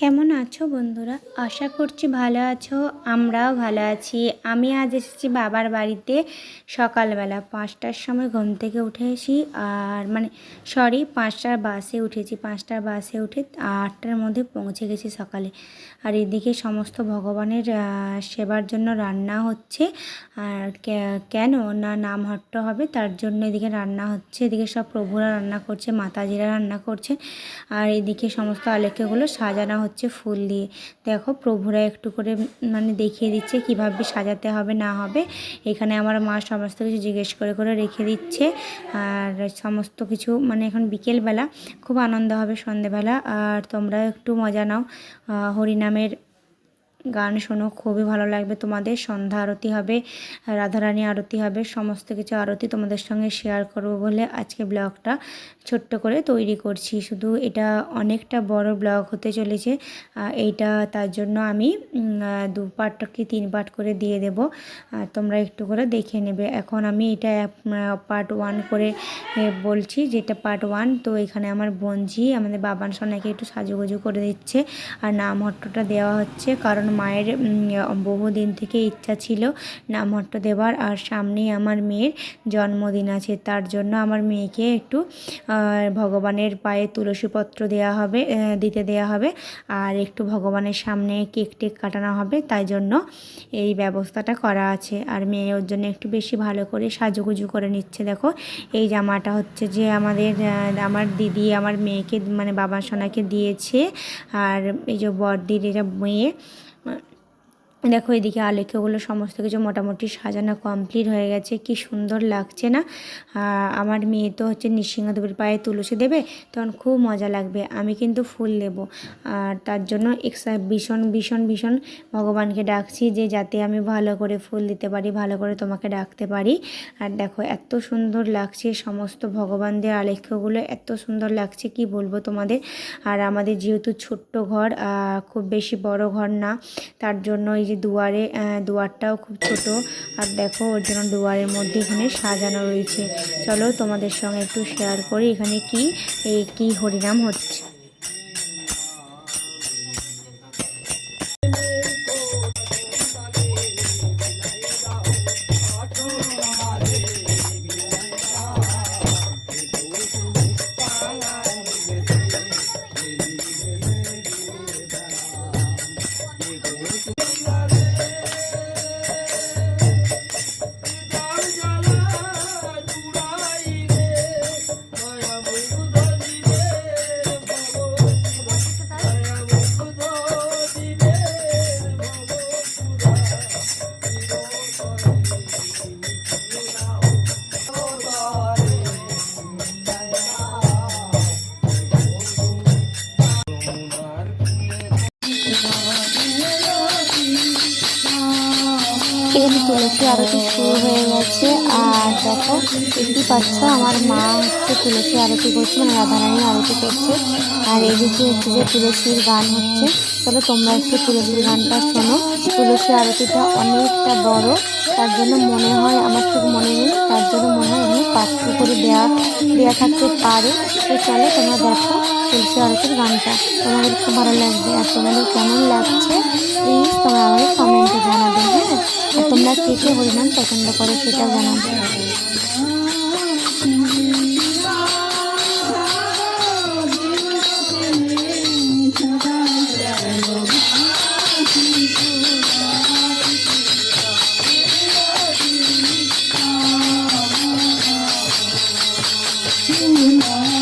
কেমন আছো বন্ধুরা? আশা করছি ভালো আছো, আমরাও ভালো আছি। আমি আজ এসেছি বাবার বাড়িতে। সকালবেলা পাঁচটার সময় ঘুম থেকে উঠেছি আর মানে সরি পাঁচটার বাসে উঠেছি। পাঁচটার বাসে উঠে আটটার মধ্যে পৌঁছে গেছি সকালে। আর এদিকে সমস্ত ভগবানের সেবার জন্য রান্না হচ্ছে। আর কেন? না নাম হট্ট হবে, তার জন্য এদিকে রান্না হচ্ছে। এদিকে সব প্রভুরা রান্না করছে, মাতাজিরা রান্না করছে আর এদিকে সমস্ত আলেখ্যগুলো সাজানো হচ্ছে ফুল দিয়ে। দেখো প্রভুরা একটু করে মানে দেখিয়ে দিচ্ছে কীভাবে সাজাতে হবে, না হবে। এখানে আমার মা সমস্ত কিছু জিজ্ঞেস করে করে রেখে দিচ্ছে। আর সমস্ত কিছু মানে এখন বিকেলবেলা। খুব আনন্দ হবে সন্ধেবেলা। আর তোমরা একটু মজা নাও হরিনামের গান শোনো, খুবই ভালো লাগবে তোমাদের। সন্ধ্যা আরতি হবে, রাধারানী আরতি হবে, সমস্ত কিছু আরতি তোমাদের সঙ্গে শেয়ার করব বলে আজকে ব্লগটা ছোট্ট করে তৈরি করছি। শুধু এটা অনেকটা বড় ব্লগ হতে চলেছে এইটা তার জন্য আমি দু পার্ট কি তিন পার্ট করে দিয়ে দেব তোমরা একটু করে দেখে নেবে। এখন আমি এটা পার্ট ওয়ান করে বলছি যেটা পার্ট ওয়ান। তো এখানে আমার বোনঝি, আমাদের বাবান সোনাকে একটু সাজুগুজু করে দিচ্ছে, আর নামহট্টটা দেওয়া হচ্ছে। কারণ মায়ের বহুদিন থেকে ইচ্ছা ছিল নামহট্ট দেওয়ার আর সামনেই আমার মেয়ের জন্মদিন আছে, তার জন্য আমার মেয়েকে একটু ভগবানের পায়ে তুলসীপত্র দেওয়া হবে দিতে দেওয়া হবে। আর একটু ভগবানের সামনে কেক টেক কাটানো হবে, তাই জন্য এই ব্যবস্থাটা করা আছে। আর মেয়ে ওর জন্য একটু বেশি ভালো করে সাজুগুজু করে নিচ্ছে, দেখো। এই জামাটা হচ্ছে যে আমাদের আমার দিদি আমার মেয়েকে মানে বাবা সোনাকে দিয়েছে। আর এই যে বড়দির এটা মেয়ে দেখো এদিকে আলেখ্যগুলো সমস্ত কিছু মোটামুটি সাজানো কমপ্লিট হয়ে গেছে। কি সুন্দর লাগছে না? আমার মেয়ে তো হচ্ছে নৃসিংহদেবের পায়ে তুলসী দেবে, তখন খুব মজা লাগবে। আমি কিন্তু ফুল দেব। আর তার জন্য এক্সা ভীষণ ভীষণ ভীষণ ভগবানকে ডাকছি যে যাতে আমি ভালো করে ফুল দিতে পারি, ভালো করে তোমাকে ডাকতে পারি। আর দেখো এত সুন্দর লাগছে সমস্ত ভগবানদের আলেখ্যগুলো, এত সুন্দর লাগছে কি বলব তোমাদের? আর আমাদের যেহেতু ছোট্ট ঘর খুব বেশি বড় ঘর না, তার জন্য এই যে দুয়ারে দুয়ারটাও খুব ছোট। আর দেখো, ওর জন্য দুয়ারের মধ্যে এখানে সাজানো রয়েছে। চলো তোমাদের সঙ্গে একটু শেয়ার করি এখানে কি, এই কি হরিনাম হচ্ছে। তুলসী আরতি শুরু হয়ে গেছে। আর দেখো দেখতে পাচ্ছ, আমার মা হচ্ছে তুলসী আরতি করছে মানে রাধারানী আরতি করছে। আর এদিকে হচ্ছে যে তুলসীর গান হচ্ছে। চলো তোমরা একটু তুলসীর গানটা শোনো। তুলসী আরতিটা অনেকটা বড়, তার জন্য মনে হয়, আমার ঠিক মনে নেই, তার জন্য মনে হয় এমনি পাত্র করে দেওয়া দেওয়া থাকতে পারে। তো চলো তোমরা দেখো তুলসী আরতির গানটা। তোমাদের খুব ভালো লাগবে, আর তোমাদের কেমন লাগছে প্লিজ তোমরা আমাকে কমেন্টে জানাবে হ্যাঁ? আর তোমরা কে কে হরিনাম পছন্দ করো সেটা জানাবে Thank you.